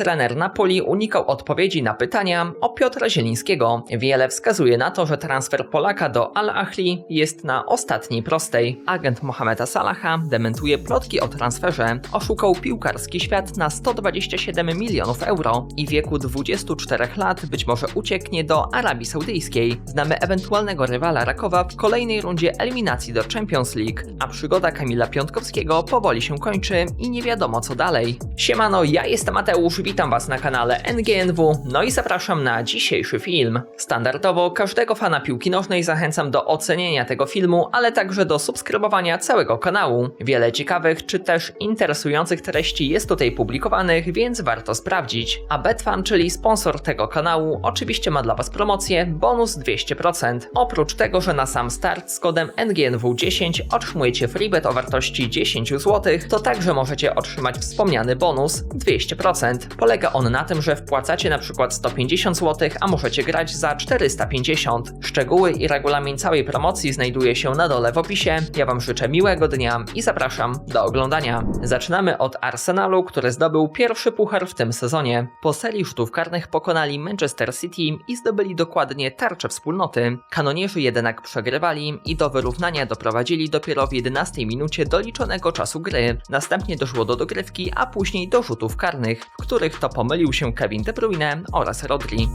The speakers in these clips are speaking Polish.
Trener Napoli unikał odpowiedzi na pytania o Piotra Zielińskiego. Wiele wskazuje na to, że transfer Polaka do Al-Ahli jest na ostatniej prostej. Agent Mohameda Salaha dementuje plotki o transferze. Oszukał piłkarski świat na 127 milionów euro i wieku 24 lat być może ucieknie do Arabii Saudyjskiej. Znamy ewentualnego rywala Rakowa w kolejnej rundzie eliminacji do Champions League, a przygoda Kamila Piątkowskiego powoli się kończy i nie wiadomo co dalej. Siemano, ja jestem Mateusz, witam was na kanale NGNW, no i zapraszam na dzisiejszy film. Standardowo każdego fana piłki nożnej zachęcam do ocenienia tego filmu, ale także do subskrybowania całego kanału. Wiele ciekawych czy też interesujących treści jest tutaj publikowanych, więc warto sprawdzić. A Betfan, czyli sponsor tego kanału, oczywiście ma dla was promocję bonus 200%. Oprócz tego, że na sam start z kodem NGNW10 otrzymujecie freebet o wartości 10 zł, to także możecie otrzymać wspomniany bonus 200%. Polega on na tym, że wpłacacie na przykład 150 zł, a możecie grać za 450. Szczegóły i regulamin całej promocji znajduje się na dole w opisie. Ja Wam życzę miłego dnia i zapraszam do oglądania. Zaczynamy od Arsenalu, który zdobył pierwszy puchar w tym sezonie. Po serii rzutów karnych pokonali Manchester City i zdobyli dokładnie tarczę wspólnoty. Kanonierzy jednak przegrywali i do wyrównania doprowadzili dopiero w 11 minucie doliczonego czasu gry. Następnie doszło do dogrywki, a później do rzutów karnych, w których to pomylił się Kevin De Bruyne oraz Rodri.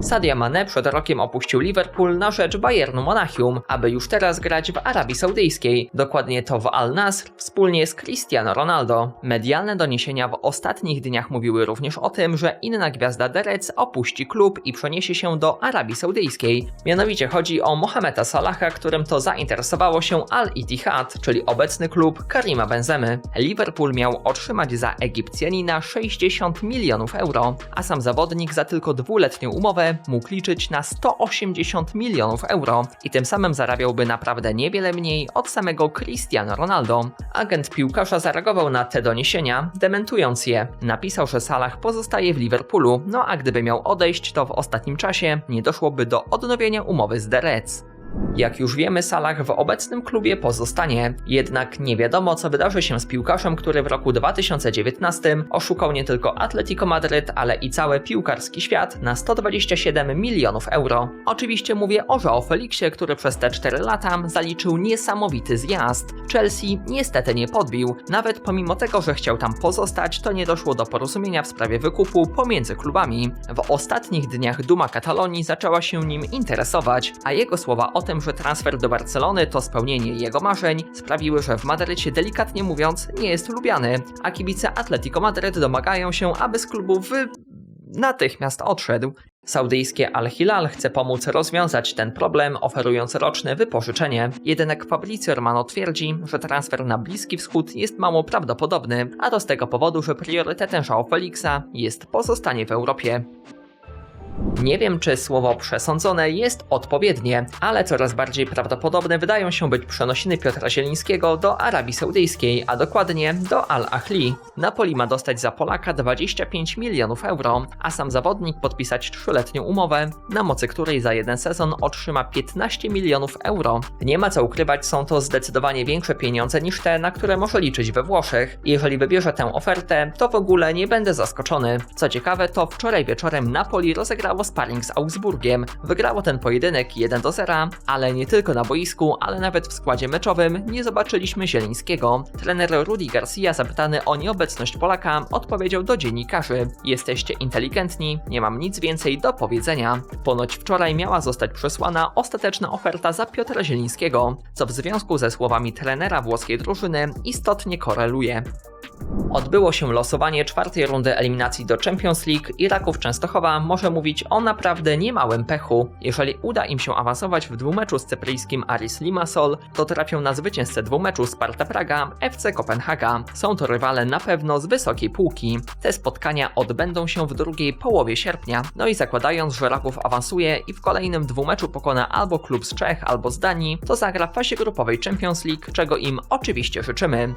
Sadio Mane przed rokiem opuścił Liverpool na rzecz Bayernu Monachium, aby już teraz grać w Arabii Saudyjskiej, dokładnie to w Al Nasr, wspólnie z Cristiano Ronaldo. Medialne doniesienia w ostatnich dniach mówiły również o tym, że inna gwiazda Derec opuści klub i przeniesie się do Arabii Saudyjskiej. Mianowicie chodzi o Mohameda Salaha, którym to zainteresowało się Al Ittihad, czyli obecny klub Karima Benzemy. Liverpool miał otrzymać za Egipcjanina 60 milionów euro, a sam zawodnik za tylko dwuletnią umowę mógł liczyć na 180 milionów euro i tym samym zarabiałby naprawdę niewiele mniej od samego Cristiano Ronaldo. Agent piłkarza zareagował na te doniesienia, dementując je. Napisał, że Salah pozostaje w Liverpoolu, no a gdyby miał odejść, to w ostatnim czasie nie doszłoby do odnowienia umowy z The Reds. Jak już wiemy, Salah w obecnym klubie pozostanie, jednak nie wiadomo co wydarzy się z piłkarzem, który w roku 2019 oszukał nie tylko Atletico Madryt, ale i cały piłkarski świat na 127 milionów euro. Oczywiście mówię o Joao Felixie, który przez te 4 lata zaliczył niesamowity zjazd. Chelsea niestety nie podbił, nawet pomimo tego, że chciał tam pozostać, to nie doszło do porozumienia w sprawie wykupu pomiędzy klubami. W ostatnich dniach Duma Katalonii zaczęła się nim interesować, a jego słowa o tym, że transfer do Barcelony to spełnienie jego marzeń, sprawiły, że w Madrycie delikatnie mówiąc nie jest lubiany, a kibice Atletico Madryt domagają się, aby z klubu wy... natychmiast odszedł. Saudyjskie Al-Hilal chce pomóc rozwiązać ten problem, oferując roczne wypożyczenie. Jednak Fabrizio Romano twierdzi, że transfer na Bliski Wschód jest mało prawdopodobny, a to z tego powodu, że priorytetem João Felixa jest pozostanie w Europie. Nie wiem, czy słowo przesądzone jest odpowiednie, ale coraz bardziej prawdopodobne wydają się być przenosiny Piotra Zielińskiego do Arabii Saudyjskiej, a dokładnie do Al-Ahli. Napoli ma dostać za Polaka 25 milionów euro, a sam zawodnik podpisać trzyletnią umowę, na mocy której za jeden sezon otrzyma 15 milionów euro. Nie ma co ukrywać, są to zdecydowanie większe pieniądze niż te, na które może liczyć we Włoszech. Jeżeli wybierze tę ofertę, to w ogóle nie będę zaskoczony. Co ciekawe, to wczoraj wieczorem Napoli rozegrało sparring z Augsburgiem. Wygrało ten pojedynek 1 do 0, ale nie tylko na boisku, ale nawet w składzie meczowym nie zobaczyliśmy Zielińskiego. Trener Rudi Garcia zapytany o nieobecność Polaka odpowiedział do dziennikarzy: Jesteście inteligentni, nie mam nic więcej do powiedzenia. Ponoć wczoraj miała zostać przesłana ostateczna oferta za Piotra Zielińskiego, co w związku ze słowami trenera włoskiej drużyny istotnie koreluje. Odbyło się losowanie czwartej rundy eliminacji do Champions League i Raków Częstochowa może mówić o naprawdę niemałym pechu. Jeżeli uda im się awansować w dwumeczu z cypryjskim Aris Limassol, to trafią na zwycięzcę dwumeczu Sparta Praga, FC Kopenhaga. Są to rywale na pewno z wysokiej półki. Te spotkania odbędą się w drugiej połowie sierpnia. No i zakładając, że Raków awansuje i w kolejnym dwumeczu pokona albo klub z Czech, albo z Danii, to zagra w fazie grupowej Champions League, czego im oczywiście życzymy.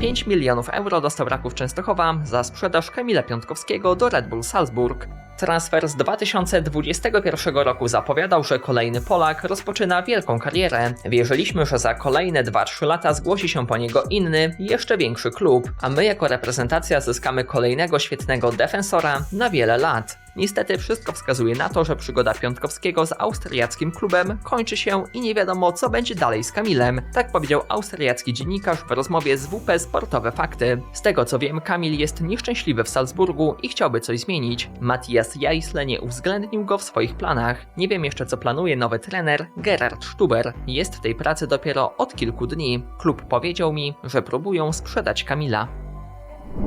5 milionów euro dostał Raków Częstochowa za sprzedaż Kamila Piątkowskiego do Red Bull Salzburg. Transfer z 2021 roku zapowiadał, że kolejny Polak rozpoczyna wielką karierę. Wierzyliśmy, że za kolejne 2-3 lata zgłosi się po niego inny, jeszcze większy klub, a my jako reprezentacja zyskamy kolejnego świetnego defensora na wiele lat. Niestety wszystko wskazuje na to, że przygoda Piątkowskiego z austriackim klubem kończy się i nie wiadomo co będzie dalej z Kamilem. Tak powiedział austriacki dziennikarz w rozmowie z WP Sportowe Fakty. Z tego co wiem, Kamil jest nieszczęśliwy w Salzburgu i chciałby coś zmienić. Matthias Jaisle nie uwzględnił go w swoich planach. Nie wiem jeszcze co planuje nowy trener Gerard Stuber. Jest w tej pracy dopiero od kilku dni. Klub powiedział mi, że próbują sprzedać Kamila.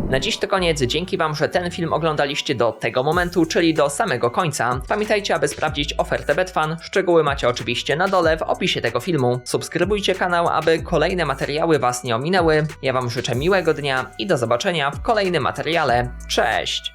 Na dziś to koniec. Dzięki Wam, że ten film oglądaliście do tego momentu, czyli do samego końca. Pamiętajcie, aby sprawdzić ofertę Betfan. Szczegóły macie oczywiście na dole w opisie tego filmu. Subskrybujcie kanał, aby kolejne materiały Was nie ominęły. Ja Wam życzę miłego dnia i do zobaczenia w kolejnym materiale. Cześć!